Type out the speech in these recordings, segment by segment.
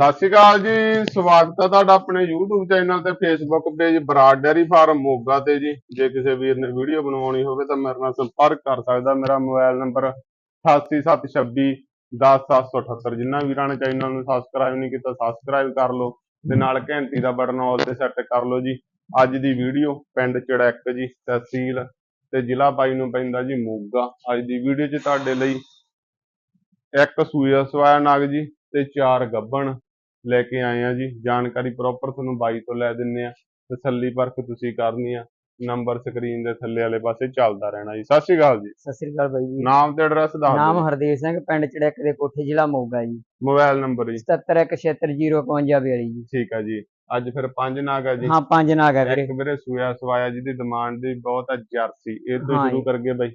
ਸਤਿ ਸ਼੍ਰੀ ਅਕਾਲ ਜੀ, ਸਵਾਗਤ ਹੈ ਤੁਹਾਡਾ ਆਪਣੇ YouTube ਚੈਨਲ ਤੇ Facebook page Brar dairy farm Moga ਤੇ ਜੀ। ਜੇ ਕਿਸੇ ਵੀਰ ਨੇ ਵੀਡੀਓ ਬਣਵਾਉਣੀ ਹੋਵੇ ਤਾਂ ਮੇਰੇ ਨਾਲ ਸੰਪਰਕ ਕਰ ਸਕਦਾ। ਮੇਰਾ ਮੋਬਾਈਲ ਨੰਬਰ 8876 10778 ਜਿਨ੍ਹਾਂ ਵੀਰਾਂ ਨੇ ਚੈਨਲ ਨੂੰ ਸਬਸਕ੍ਰਾਈਬ ਨਹੀਂ ਕੀਤਾ ਸਬਸਕ੍ਰਾਈਬ ਕਰ ਲਓ ਤੇ ਨਾਲ ਘੰਟੀ ਦਾ ਬਟਨ ਆਲ ਤੇ ਸੈੱਟ ਕਰ ਲਓ ਜੀ। ਅੱਜ ਦੀ ਵੀਡੀਓ ਪਿੰਡ ਚੜੈਕ ਜੀ, ਤਹਿਸੀਲ ਤੇ ਜ਼ਿਲ੍ਹਾ ਬਾਈ ਨੂੰ ਪੈਂਦਾ ਜੀ ਮੋਗਾ। ਅੱਜ ਦੀ ਵੀਡੀਓ 'ਚ ਤੁਹਾਡੇ ਲਈ ਇੱਕ ਸੂਆ ਸਵਾਇਆ ਨਾਗ ਜੀ ਤੇ ਚਾਰ ਗੱਬਣ। ਲੈ ਕੇ ਆਏ ਆ ਜੀ। ਜਾਣਕਾਰੀ ਪ੍ਰੋਪਰ ਤੁਹਾਨੂੰ ਬਾਈ ਤੋਂ ਲੈ ਦਿੰਨੇ ਆ। ਤਸੱਲੀ ਪਰਖ ਤੁਸੀਂ ਕਰਨੀ ਆ। ਨੰਬਰ ਸਕਰੀਨ ਦੇ ਥੱਲੇ ਵਾਲੇ ਪਾਸੇ ਚੱਲਦਾ ਰਹਿਣਾ ਜੀ। ਸਤਿ ਸ਼੍ਰੀ ਅਕਾਲ ਜੀ। ਸਤਿ ਸ੍ਰੀ ਅਕਾਲ ਬਾਈ ਜੀ। ਨਾਮ ਤੇ ਐਡਰੈਸ ਦੱਸ ਨਾਮ ਹਰਦੇਵ ਸਿੰਘ ਪਿੰਡ ਚੜੈਕ ਦੇ ਕੋਠੇ ਜ਼ਿਲ੍ਹਾ ਮੋਗਾ ਜੀ। ਮੋਬਾਈਲ ਨੰਬਰ ਜੀ। 77160552 ਜੀ। ਠੀਕ ਆ ਜੀ। ਅੱਜ ਫਿਰ ਪੰਜ ਨਾਗ ਆ ਜੀ। ਹਾਂ ਪੰਜ ਨਾਗ ਵੀਰੇ। ਇੱਕ ਵੀਰੇ ਸੂਆ ਸਵਾਇਆ ਜਿਹਦੀ ਡਿਮਾਂਡ ਦੀ ਬਹੁਤ ਆ ਜਰਸੀ। ਇਹ ਤੋਂ ਸ਼ੁਰੂ। ਕਰਗੇ ਬਾਈ।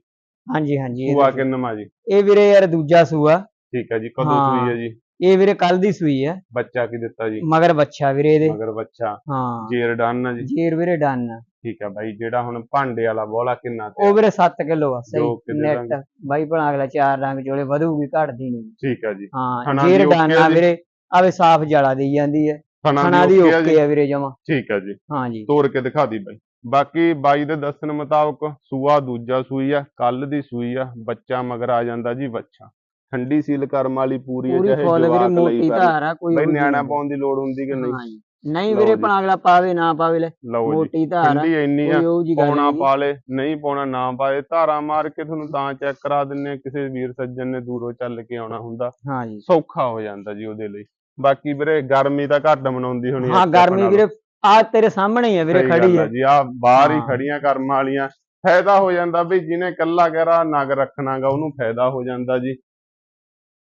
ਹਾਂਜੀ ਹਾਂਜੀ ਸੂਆ ਕਿੰਨਵਾਂ ਜੀ? ਇਹ ਵੀਰੇ ਯਾਰ ਦੂਜਾ ਸੂਆ। ਠੀਕ ਆ ਜੀ। ਕਦੋਂ। ਸੂਈ ਹੈ ਜੀ? ਇਹ ਵੀਰੇ ਕੱਲ ਦੀ ਸੂਈ ਹੈ। ਬੱਚਾ ਕੀ ਦਿੱਤਾ ਜੀ? ਮਗਰ ਬੱਚਾ ਵੀਰੇ ਇਹਦੇ। ਮਗਰ ਬੱਚਾ। ਹਾਂ। ਜੇਰ ਡਨ ਆ ਜੀ। ਜੇਰ ਵੀਰੇ ਡਨ ਠੀਕ ਆ ਬਾਈ ਜਿਹੜਾ ਹੁਣ ਭਾਂਡੇ ਵਾਲਾ ਬੋਲਾ ਕਿੰਨਾ ਤੇ ਉਹ ਵੀਰੇ 7 ਕਿਲੋ ਆ ਸਹੀ। ਨੈਟ ਬਾਈ ਭਲਾ ਅਗਲਾ ਚਾਰ ਰੰਗ ਜੋਲੇ ਵਧੂਗੀ ਘਟਦੀ ਨਹੀਂ। ਠੀਕ ਆ ਜੀ। ਹਾਂ ਜੇਰ ਡਨ ਆ ਆ? ਵੀਰੇ। ਆਵੇ ਸਾਫ਼ ਜਾਲਾ ਦੇਈ ਜਾਂਦੀ ਹੈ। ਖਾਣਾ ਦੀ ਆ ਓਕੇ ਆ ਵੀਰੇ ਜਮਾ। ਠੀਕ ਆ ਜੀ। ਹਾਂ ਜੀ। ਤੋੜ ਕੇ ਦਿਖਾ ਦੀ ਬਾਈ। ਬਾਕੀ ਬਾਈ ਦੇ ਦੱਸਣ ਮੁਤਾਬਕ ਸੂਆ ਦੂਜਾ ਸੂਈ ਆ ਕੱਲ ਦੀ ਸੂਈ ਆ ਬੱਚਾ ਮਗਰ ਆ ਜਾਂਦਾ ਜੀ ਬੱਚਾ। ਠੰਡੀ ਸੀਲ ਕਰਮ ਵਾਲੀ ਪੂਰੀ ਆ ਪੂਰੀ ਫੁੱਲ ਵੀਰੇ ਮੋਟੀ ਪਹਿਲੇ। ਧਾਰ ਆ ਕੋਈ ਬਾਈ ਨਿਆਣਾ ਹੈ। ਪਾਉਣ ਦੀ ਲੋੜ ਹੁੰਦੀ ਕਿ ਨਹੀਂ? ਹਾਂ। ਨਹੀਂ ਵੀਰੇ। ਭਲਾ ਅਗਲਾ ਪਾਵੇ ਨਾ ਪਾਵੇ ਲੈ। ਮੋਟੀ ਧਾਰ। ਠੰਡੀ ਇੰਨੀ ਆ ਪਾਉਣਾ ਪਾ ਲੇ ਨਹੀਂ ਪਾਉਣਾ ਨਾ ਪਾਏ। ਧਾਰਾ ਮਾਰ ਕੇ ਤੁਹਾਨੂੰ ਤਾਂ ਚੈੱਕ ਕਰਾ ਦਿੰਨੇ ਕਿਸੇ ਵੀਰ ਸੱਜਣ ਨੇ ਦੂਰੋਂ ਚੱਲ ਕੇ ਆਉਣਾ ਹੁੰਦਾ। ਹਾਂ ਜੀ ਸੌਖਾ ਹੋ ਜਾਂਦਾ ਜੀ ਉਹਦੇ ਲਈ। ਬਾਕੀ ਵੀਰੇ ਗਰਮੀ ਤਾਂ ਘੱਟ ਮਨਾਉਂਦੀ ਹੋਣੀ ਹਾਂ ਗਰਮੀ ਵੀਰੇ ਆ ਤੇਰੇ ਸਾਹਮਣੇ ਹੀ ਆ ਵੀਰੇ ਖੜੀ ਆ। ਹੈ ਜੀ ਆ ਬਾਹਰ ਹੀ ਹਾਂ। ਖੜੀਆਂ ਕਰਮ ਵਾਲੀਆਂ। ਫਾਇਦਾ ਹੋ ਜਾਂਦਾ ਵੀ ਜਿਹਨੇ ਕੱਲਾ ਗਹਿਰਾ ਨਗ ਰੱਖਣਾਗਾ ਉਹਨੂੰ ਫਾਇਦਾ ਹੋ ਜਾਂਦਾ ਜੀ।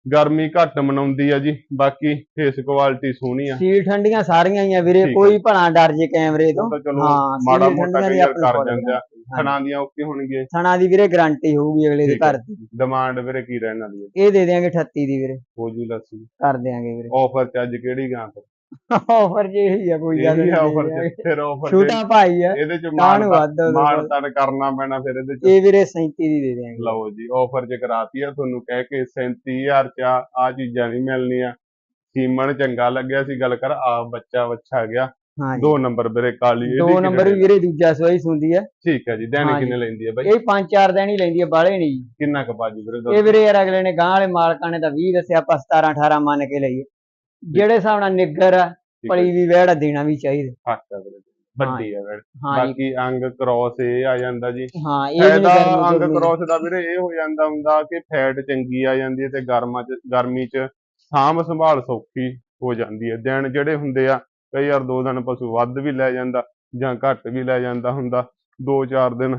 ਗਰਮੀ ਘੱਟ ਮਨਾਉਂਦੀ ਆ ਜੀ ਬਾਕੀ ਫੇਸ ਕੁਆਲਿਟੀ ਸੋਹਣੀ ਆ। ਸੀਲ ਠੰਡੀਆਂ ਸਾਰੀਆਂ ਹੀ ਆ ਵੀਰੇ। ਕੋਈ ਭਲਾ ਡਰ ਜੇ ਕੈਮਰੇ ਤੋਂ। ਹਾਂ, ਮਾੜਾ ਮੋਟਾ ਕਲੀਅਰ ਕਰ ਜਾਂਦੇ। ਖਣਾ ਦੀਆਂ ਓਕੇ ਹੋਣਗੇ ਥਣਾ ਦੀ ਵੀਰੇ ਗਾਰੰਟੀ ਹੋਊਗੀ ਅਗਲੇ ਦੇ। ਘਰ ਦੀ। ਡਿਮਾਂਡ ਵੀਰੇ ਕੀ ਰਹਿਣ ਵਾਲੀ ਹੈ ਇਹ ਦੇ ਦਿਆਂਗੇ 38 ਦੀ ਵੀਰੇ। ਹੋ ਜੂ ਲੱਸੀ। ਕਰ ਦਿਆਂਗੇ ਵੀਰੇ। ਆਫਰ ਚ ਅੱਜ ਕਿਹੜੀ ਗਾਂ ਤੇ ਆਫਰ ਜੇ ਹੀ ਆ ਕੋਈ ਗੱਲ ਨਹੀਂ ਆਫਰ ਫਿਰ ਆਫਰ ਛੋਟਾ ਭਾਈ ਆ ਇਹਦੇ ਚ ਮਾਨ ਵੱਧ। ਤਨ ਕਰਨਾ ਪੈਣਾ ਫਿਰ ਇਹਦੇ ਚ। ਇਹ ਵੀਰੇ 37 ਦੀ ਦੇ ਦਿਆਂਗੇ ਲਓ ਜੀ ਆਫਰ ਚ ਕਰਾਤੀ ਆ ਤੁਹਾਨੂੰ ਕਹਿ ਕੇ 37000 ਚ ਆ ਚੀਜ਼ਾਂ ਨਹੀਂ ਮਿਲਣੀਆਂ। ਸੀਮਨ ਚੰਗਾ ਲੱਗਿਆ ਸੀ ਗੱਲ ਕਰ ਆ ਬੱਚਾ ਵੱਛਾ ਗਿਆ। ਜੀ। ਦੋ ਨੰਬਰ ਵੀਰੇ ਕਾਲੀ ਇਹਦੀ ਦੋ ਨੰਬਰ ਵੀਰੇ ਦੂਜਾ ਸਵਾਈ ਸੁੰਦੀ ਆ? ਠੀਕ ਹੈ ਜੀ ਜੀ। ਕਿੰਨੇ ਲੈਂਦੀ ਹੈ ਬਾਈ? ਇਹ 5-4 ਦਿਨ ਹੀ ਲੈਂਦੀ ਹੈ ਬਾਲੇ ਨਹੀਂ ਜੀ। ਕਿੰਨਾ ਕੁ ਬਾਜੂ ਵੀਰੇ ਇਹ? ਵੀਰੇ ਯਾਰ ਅਗਲੇ ਨੇ ਗਾਂ ਵਾਲੇ ਮਾਲਕਾਂ ਨੇ ਤਾਂ 20 ਦੱਸਿਆ ਆਪਾਂ 17 18 ਮੰਨ ਕੇ ਲਈਏ। ਜਿਹੜੇ ਹਿਸਾਬ ਨਾਲ ਨਿੱਗਰ ਆ ਪਲੀ ਵੀ ਵਹਿੜਾ ਦੇਣਾ ਵੀ ਚਾਹੀਦਾ। ਹੱਕ ਆ ਵੀਰੇ ਵੱਡੀ ਆ ਵੀਰੇ ਹਾਂ ਜੀ। ਬਾਕੀ ਅੰਗ ਕ੍ਰੋਸ ਇਹ ਆ ਜਾਂਦਾ ਜੀ। ਹਾਂ ਇਹ ਵੀ ਫਾਇਦਾ ਗਰਮੀ ਅੰਗ ਗੁਰਮੀ ਕ੍ਰੋਸ ਦਾ ਵੀਰੇ ਇਹ ਹੋ ਜਾਂਦਾ ਹੁੰਦਾ ਕਿ ਫੈਟ ਚੰਗੀ ਆ ਜਾਂਦੀ ਹੈ ਤੇ ਗਰਮਾਂ ਚ ਗਰਮੀ ਚ ਸਾਂਭ ਸੰਭਾਲ ਸੌਖੀ ਹੋ ਜਾਂਦੀ ਹੈ। ਦਿਨ ਜਿਹੜੇ ਹੁੰਦੇ ਆ ਕਈ ਵਾਰ ਦੋ ਦਿਨ ਪਸ਼ੂ ਵੱਧ ਵੀ ਲੈ ਜਾਂਦਾ ਜਾਂ ਘੱਟ ਵੀ ਲੈ ਜਾਂਦਾ ਹੁੰਦਾ। ਦੋ ਚਾਰ ਦਿਨ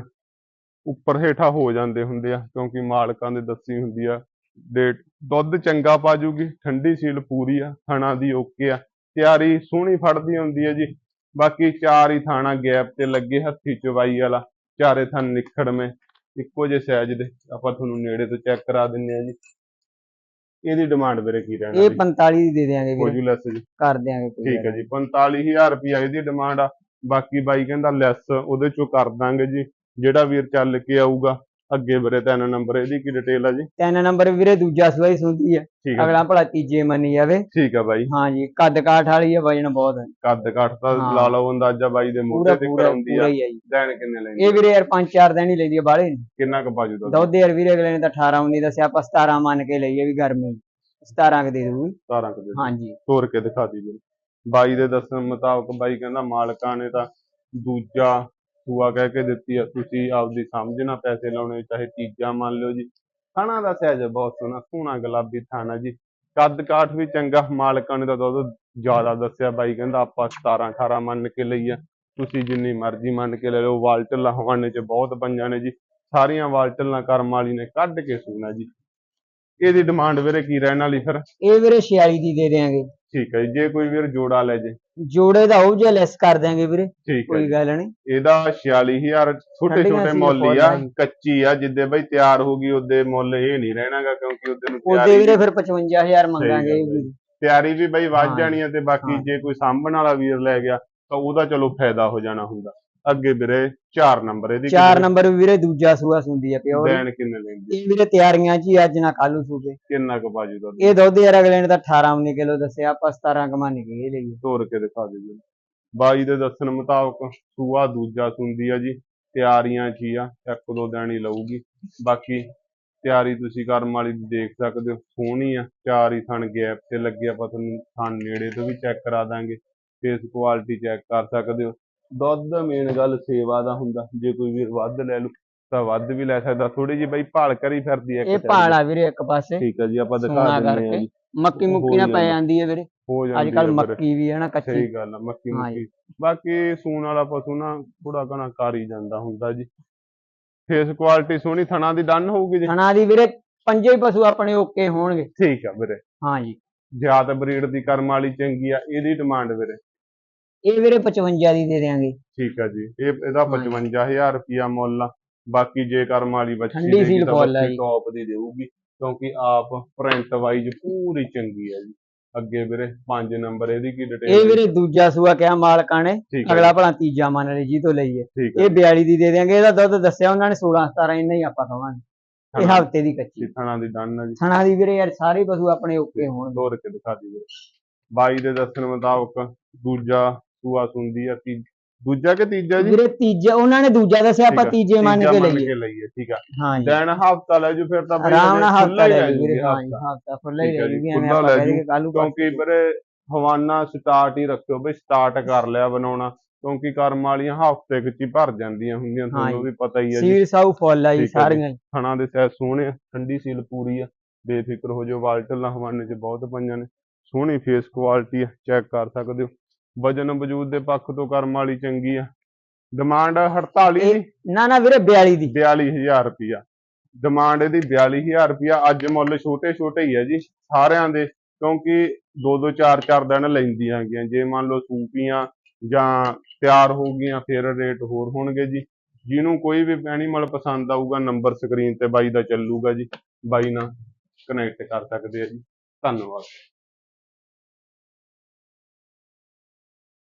ਉੱਪਰ ਹੇਠਾਂ ਹੋ ਜਾਂਦੇ ਹੁੰਦੇ ਆ ਕਿਉਂਕਿ ਮਾਲਕਾਂ ਦੇ ਦੱਸੀ ਹੁੰਦੀ ਆ ਡੇਟ ਦੁੱਧ ਚੰਗਾ ਪਾ ਜੂਗੀ ਠੰਡੀ ਸੀਲ ਪੂਰੀ ਆ ਥਣਾ ਦੀ ਓਕੇ ਆ। ਤਿਆਰੀ ਸੋਹਣੀ ਫੜਦੀ ਹੁੰਦੀ ਹੈ ਜੀ। ਬਾਕੀ ਚਾਰ ਹੀ ਥਾਣਾ ਗੈਪ ਤੇ ਲੱਗੇ ਹੱਥੀ ਚਵਾਈ ਵਾਲਾ ਚਾਰੇ ਥਣ ਨਿਖੜਵੇਂ ਇੱਕੋ ਜਿਹੇ ਸਾਈਜ਼ ਦੇ ਆਪਾਂ ਤੁਹਾਨੂੰ ਨੇੜੇ ਤੋਂ ਚੈੱਕ ਕਰਾ ਦਿੰਨੇ ਆ ਜੀ। ਇਹਦੀ ਡਿਮਾਂਡ ਵੀਰੇ ਕੀ ਰਹਿਣਾ ਇਹ 45 ਦੀ ਦੇ ਦਿਆਂਗੇ ਹੋ ਵੀਰੇ। ਜੂ ਲੈਸ ਜੀ। ਕਰ ਦਿਆਂਗੇ ਕੋਈ ਠੀਕ ਹੈ ਜੀ 45000 ਰੁਪਿਆ ਇਹਦੀ ਡਿਮਾਂਡ ਆ। ਬਾਕੀ ਬਾਈ ਕਹਿੰਦਾ ਲੈਸ ਉਹਦੇ ਚੋਂ ਕਰ ਦਾਂਗੇ ਜੀ। ਜਿਹੜਾ ਵੀਰ ਚੱਲ ਕੇ ਆਊਗਾ ਅੱਗੇ ਵੀਰੇ ਤਿੰਨ ਨੰਬਰ ਇਹਦੀ ਕੀ ਡਿਟੇਲ ਆ ਜੀ? ਤਿੰਨ ਨੰਬਰ ਵੀਰੇ ਦੂਜਾ ਹੈ ਠੀਕ ਹੈ ਅਗਲਾ ਭਲਾ ਤੀਜੇ ਮੰਨੀ ਜਾਵੇ। ਠੀਕ ਆ ਬਾਈ। ਹਾਂ ਜੀ ਕੱਦ ਕਾਠ ਵਾਲੀ ਹੈ ਵਜਨ ਬਹੁਤ ਹੈ ਕੱਦ ਕੱਟ ਤਾਂ ਹਾਂ। ਲਾ ਲਓ ਅੰਦਾਜ਼ਾ ਬਾਈ ਦੇ ਪੂਰਾ ਮੋਢੇ ਤੇ ਪੂਰਾ ਕਰਾਉਂਦੀ ਪੂਰਾ ਆ ਹੀ ਹੈ ਜੀ। ਦੇਣ ਕਿੰਨੇ ਲੈਂਦੀ ਇਹ ਵੀਰੇ ਯਾਰ 5-4 ਦਿਨ ਹੀ ਲੈਂਦੀ ਹੈ ਬਾਲੇ ਕਿੰਨਾ ਕੁ ਬਾਜੂ ਦਾ ਦੁੱਧ ਯਾਰ ਵੀਰੇ ਅਗਲੇ ਨੇ ਤਾਂ 18 19 ਦੱਸਿਆ ਆਪਾਂ 17 ਮੰਨ ਕੇ ਲਈਏ ਵੀ ਗਰਮੀ। 17 ਕ ਦੇ ਦੂਗੀ 17 ਕੁ ਦੇ ਹਾਂ ਜੀ। ਤੋਰ ਕੇ ਦਿਖਾ ਦੀ ਬਾਈ ਦੇ ਦੱਸਣ ਮੁਤਾਬਕ ਬਾਈ ਕਹਿੰਦਾ ਮਾਲਕਾਂ ਨੇ ਤਾਂ ਦੂਜਾ ਸੂਆ ਕਹਿ ਕੇ ਦਿੱਤੀ ਆ, ਤੁਸੀਂ ਆਪਦੀ ਸਮਝ ਨਾਲ ਪੈਸੇ ਲਾਉਣੇ, ਚਾਹੇ ਤੀਜਾ ਮੰਨ ਲਿਓ ਜੀ। ਥਾਣਾ ਦਾ ਸਹਿਜ ਬਹੁਤ ਸੋਹਣਾ ਸੋਹਣਾ ਗੁਲਾਬੀ ਥਾਣਾ ਜੀ। ਕੱਦ ਕਾਠ ਵੀ ਚੰਗਾ ਮਾਲਕਾਂ ਨੇ ਤਾਂ ਦੁੱਧ ਜ਼ਿਆਦਾ ਦੱਸਿਆ ਬਾਈ, ਕਹਿੰਦਾ ਆਪਾਂ 17 18 ਮੰਨ ਕੇ ਲਈ ਆ। ਤੁਸੀਂ ਜਿੰਨੀ ਮਰਜ਼ੀ ਮੰਨ ਕੇ ਲੈ ਲਓ ਵਾਲਟਲਾਂ ਹਵਾਨੇ ਚ ਬਹੁਤ ਪੰਜਾਂ ਨੇ ਜੀ। ਸਾਰੀਆਂ ਵਾਲਟਲਾਂ ਕਰਮ ਵਾਲੀ ਨੇ, ਕੱਢ ਕੇ ਸੂਣਾ ਜੀ। ਇਹਦੀ ਡਿਮਾਂਡ ਵੀਰੇ ਕੀ ਰਹਿਣ ਵਾਲੀ ਫਿਰ ਇਹ ਵੀਰੇ 46 ਦੀ ਦੇ ਦਿਆਂਗੇ ਠੀਕ ਹੈ ਜੀ ਜੇ ਕੋਈ ਵੀਰ ਜੋੜਾ ਲੈ ਜੇ ਜੋੜੇ ਦਾ ਉਹ ਜਿਹਾ ਲੈਸ ਕਰ ਦਿਆਂਗੇ ਵੀਰੇ ਠੀਕ ਹੈ ਕੋਈ ਜੀ। ਗੱਲ ਨਹੀਂ ਇਹਦਾ 46000 ਛੋਟੇ ਛੋਟੇ ਮੁੱਲ ਹੀ ਆ ਆ ਜੀ। ਕੱਚੀ ਆ ਜਿੱਦੇ ਬਈ ਤਿਆਰ ਹੋਗੀ ਉਹਦੇ ਮੁੱਲ ਇਹ ਨਹੀਂ ਰਹਿਣਾਗਾ ਕਿਉਂਕਿ ਉਹਦੇ ਨੂੰ ਉਹਦੇ ਤਿਆਰੀ ਵੀਰੇ ਫਿਰ 55000 ਮੰਗਾਂਗੇ ਗੱਲ। ਤਿਆਰੀ ਵੀ ਬਈ ਵੱਧ ਹਾਂ। ਜਾਣੀ ਆ ਤੇ ਬਾਕੀ ਹਾਂ। ਜੇ ਕੋਈ ਸਾਂਭਣ ਵਾਲਾ ਵੀਰ ਲੈ ਗਿਆ ਤਾਂ ਉਹਦਾ ਚਲੋ ਫਾਇਦਾ ਹੋ ਜਾਣਾ ਹੁੰਦਾ ਅੱਗੇ ਵੀਰੇ 4 ਨੰਬਰ ਇਹਦੀ ਚਾਰ ਨੰਬਰ ਵੀਰੇ ਦੂਜਾ ਸੂਆ ਸੁੰਦੀ ਆ ਪਿਓ। ਦੇਣ ਕਿੰਨੇ ਲੈਂਦੀ ਇਹ ਵੀਰੇ ਤਿਆਰੀਆਂ ਹੀ ਅੱਜ ਨਾ ਕੱਲੂ ਸੂਬੇ ਕਿੰਨਾ ਕੁ ਬਾਜੂ ਦਾ ਇਹ ਦੁੱਧ ਯਾਰ ਅਗਲੇ ਨੇ ਤਾਂ 18 19 ਕਿਲੋ ਦੱਸਿਆ ਆਪਾਂ 17 ਕਮਾ ਨਿਕਲੇ ਲਈਏ। ਤੋੜ ਕੇ ਦਿਖਾ ਦਿਓ ਜੀ ਬਾਈ ਦੇ ਦੱਸਣ ਮੁਤਾਬਕ ਸੂਆ ਦੂਜਾ ਸੁੰਦੀ ਆ ਜੀ ਤਿਆਰੀਆਂ ਹੀ ਆ ਇੱਕ ਦੋ ਦਿਨ ਹੀ ਲਊਗੀ। ਬਾਕੀ ਤਿਆਰੀ ਤੁਸੀਂ ਕਰਮ ਵਾਲੀ ਦੇਖ ਸਕਦੇ ਹੋ ਸੋਹਣੀ ਆ। ਚਾਰ ਹੀ ਥਣ ਗੈਪ ਤੇ ਲੱਗੇ ਆਪਾਂ ਤੁਹਾਨੂੰ ਥਣ ਨੇੜੇ ਤੋਂ ਵੀ ਚੈੱਕ ਕਰਾ ਦਾਂਗੇ ਫੇਸ ਕੁਆਲਿਟੀ ਚੈੱਕ ਕਰ ਸਕਦੇ ਹੋ। ਦੁੱਧ ਮੇਨ ਗੱਲ ਸੇਵਾ ਦਾ ਹੁੰਦਾ ਜੇ ਕੋਈ ਵੀਰ ਵੱਧ ਲੈ ਲੂ ਤਾਂ ਵੱਧ ਵੀ ਲੈ ਸਕਦਾ ਥੋੜੀ ਜਿਹੀ ਬਾਈ ਭਾਲ ਕਰੀ ਫਿਰਦੀ ਇੱਕ ਇਹ ਭਾਲਾ ਵੀਰੇ ਇੱਕ ਪਾਸੇ। ਠੀਕ ਆ ਜੀ ਆਪਾਂ ਦਿਖਾ ਦਿੰਦੇ ਕਰਕੇ। ਜੀ। ਮੱਕੀ ਮੁੱਕੀ ਨਾ ਪੈ ਜਾਂਦੀ ਹੈ ਵੀਰੇ। ਹੋ ਅੱਜ ਕੱਲ। ਮੱਕੀ ਵੀ ਹੈ ਨਾ ਕੱਚੀ। ਸਹੀ ਗੱਲ ਆ ਮੱਕੀ ਹਾਂ ਜੀ। ਮੁੱਕੀ। ਬਾਕੀ ਸੂਣ ਵਾਲਾ ਪਸ਼ੂ ਨਾ ਥੋੜਾ ਘਣਾ ਕਰ ਹੀ ਜਾਂਦਾ ਹੁੰਦਾ ਜੀ। ਫੇਸ ਕੁਆਲਿਟੀ ਸੋਹਣੀ ਥਣਾ ਦੀ ਡਨ ਹੋਊਗੀ ਜੀ। ਥਣਾ ਦੀ ਵੀਰੇ ਪੰਜੇ ਹੀ ਪਸ਼ੂ ਆਪਣੇ ਓਕੇ ਹੋਣਗੇ। ਠੀਕ ਆ ਵੀਰੇ। ਹਾਂ ਜੀ। ਜ਼ਿਆਦਾ ਬਰੀਡ ਦੀ ਕਰਮ ਵਾਲੀ ਚੰਗੀ ਆ ਇਹਦੀ ਡਿਮਾਂਡ ਵੀਰੇ। ਇਹ ਵੀਰੇ 55 ਦੀ ਦੇ ਦੇਾਂਗੇ ਠੀਕ ਆ ਜੀ। ਇਹ ਇਹਦਾ ਹਾਂ ਜੀ। 55000 ਰੁਪਿਆ ਮੁੱਲ ਆ। ਬਾਕੀ ਜੇ ਕਰਮ ਵਾਲੀ ਬੱਚੀ ਠੰਡੀ ਦੇਗੀ ਸੀਲ ਤਾਂ ਫੁੱਲ ਆ ਬੱਚੀ ਜੀ। ਟੌਪ ਦੀ ਦੇਊਗੀ ਕਿਉਂਕਿ ਆਪ ਪ੍ਰਿੰਟ ਵਾਈਜ਼ ਪੂਰੀ ਚੰਗੀ ਆ ਜੀ। ਅੱਗੇ ਵੀਰੇ 5 ਨੰਬਰ ਇਹਦੀ ਕੀ ਇਹ ਡਿਟੇਲ ਵੀਰੇ ਦੂਜਾ ਸੂਆ ਕਿਹਾ ਮਾਲਕਾਂ ਨੇ। ਠੀਕ ਆ ਅਗਲਾ ਭਲਾ ਤੀਜਾ ਮੰਨ ਲਈ ਜੀ ਤੋਂ ਲਈਏ ਠੀਕ ਆ ਇਹ 42 ਦੀ ਦੇ ਦੇਾਂਗੇ ਇਹਦਾ ਦੁੱਧ ਦੱਸਿਆ ਉਹਨਾਂ ਨੇ 16 17 ਇੰਨਾ ਹੀ ਆਪਾਂ ਕਵਾਂਗੇ ਇਹ ਥਣਾ ਹਫ਼ਤੇ ਦੀ ਕੱਚੀ। ਦੀ ਥਣਾ ਦੀ ਡਨ ਆ ਜੀ। ਥਣਾ ਦੀ ਵੀਰੇ ਯਾਰ ਸਾਰੇ ਪਸ਼ੂ ਆਪਣੇ ਓਕੇ ਹੋਣਗੇ। ਤੋੜ ਕੇ ਦਿਖਾ ਦੀ ਵੀਰੇ। ਬਾਈ ਦੇ ਦੱਸਣ ਮੁਤਾਬਕ ਦੂਜਾ ਸੂਆ ਸੁੰਦੀ ਆ ਤੀ ਦੂਜਾ ਕਿ ਤੀਜਾ ਜੀ ਵੀਰੇ ਤੀਜਾ ਉਹਨਾਂ ਨੇ ਦੂਜਾ ਦੱਸਿਆ ਆਪਾਂ ਠੀਕ ਆ, ਤੀਜੇ ਮੰਨ ਤੀਜਾ ਕੇ ਲਈਏ ਲਈਏ ਠੀਕ ਆ ਹਾਂ ਜੀ ਦਿਨ ਹਫਤਾ ਲੈ ਜੂ ਫਿਰ ਤਾਂ ਬਈ ਆਰਾਮ ਨਾਲ ਖੁੱਲ੍ਹਾ ਹਫਤਾ ਹੀ ਲੈ ਲੈ ਜੀ ਵੀਰੇ ਹਫ਼ਤਾ। ਹਫਤਾ ਖੁੱਲਾ ਹੀ ਠੀਕ ਆ ਜੀ, ਜੂਗੀ ਐਵੇਂ ਖੁੱਲ੍ਹਾ ਆਪਾਂ ਲੈ ਕਹਿ ਦੇਈਏ ਕੱਲੂ ਕਿਉਂਕਿ ਵੀਰੇ ਹਵਾਨਾ ਸਟਾਰਟ ਹੀ ਰੱਖਿਓ ਬਈ ਸਟਾਰਟ ਕਰ ਲਿਆ ਬਣਾਉਣਾ ਕਿਉਂਕਿ ਕਰਮ ਵਾਲੀਆਂ ਹਫ਼ਤੇ ਵਿੱਚ ਹੀ ਭਰ ਜਾਂਦੀਆਂ ਹੁੰਦੀਆਂ ਤੁਹਾਨੂੰ। ਵੀ ਪਤਾ ਹੀ ਆ ਜੀ ਸੀਲ ਸਾਊ ਫੁੱਲ ਆ ਜੀ ਠੀਕ ਆ ਜੀ। ਸਾਰੀਆਂ ਹੀ। ਦੇ ਸੈਸ ਸੋਹਣੇ ਆ ਠੰਡੀ ਸੀਲ ਪੂਰੀ ਆ ਬੇਫਿਕਰ ਹੋ ਜਾਓ ਵਾਲਟਲ ਹਵਾਨੇ 'ਚ ਬਹੁਤ ਪਈਆਂ ਨੇ ਸੋਹਣੀ ਫੇਸ ਕੁਆਲਿਟੀ ਆ ਚੈੱਕ ਕਰ ਸਕਦੇ ਹੋ ਵਜਨ ਵਜੂਦ ਦੇ ਪੱਖ ਤੋਂ ਕਰਮ ਵਾਲੀ ਚੰਗੀ ਆ। ਡਿਮਾਂਡ 48 ਇਹ- ਨਾ ਨਾ ਵੀਰੇ 42 ਦੀ। 42000 ਰੁਪਿਆ ਡਿਮਾਂਡ ਇਹਦੀ 42000 ਰੁਪਿਆ ਅੱਜ ਮੁੱਲ ਛੋਟੇ ਛੋਟੇ ਹੀ ਆ ਜੀ ਸਾਰਿਆਂ ਦੇ ਕਿਉਂਕਿ ਦੋ ਦੋ ਚਾਰ ਚਾਰ ਦਿਨ ਲੈਂਦੀਆਂ ਹੈਗੀਆਂ ਜੇ ਮੰਨ ਲਓ ਸੂਪੀਆਂ ਜਾਂ ਤਿਆਰ ਹੋ ਗਈਆਂ ਫਿਰ ਰੇਟ ਹੋਰ ਹੋਣਗੇ ਜੀ। ਜਿਹਨੂੰ ਕੋਈ ਵੀ ਐਨੀਮਲ ਪਸੰਦ ਆਊਗਾ ਨੰਬਰ ਸਕਰੀਨ ਤੇ ਬਾਈ ਦਾ ਚੱਲੂਗਾ ਜੀ। ਬਾਈ ਨਾਲ ਕਨੈਕਟ ਕਰ ਸਕਦੇ ਆ ਜੀ। ਧੰਨਵਾਦ।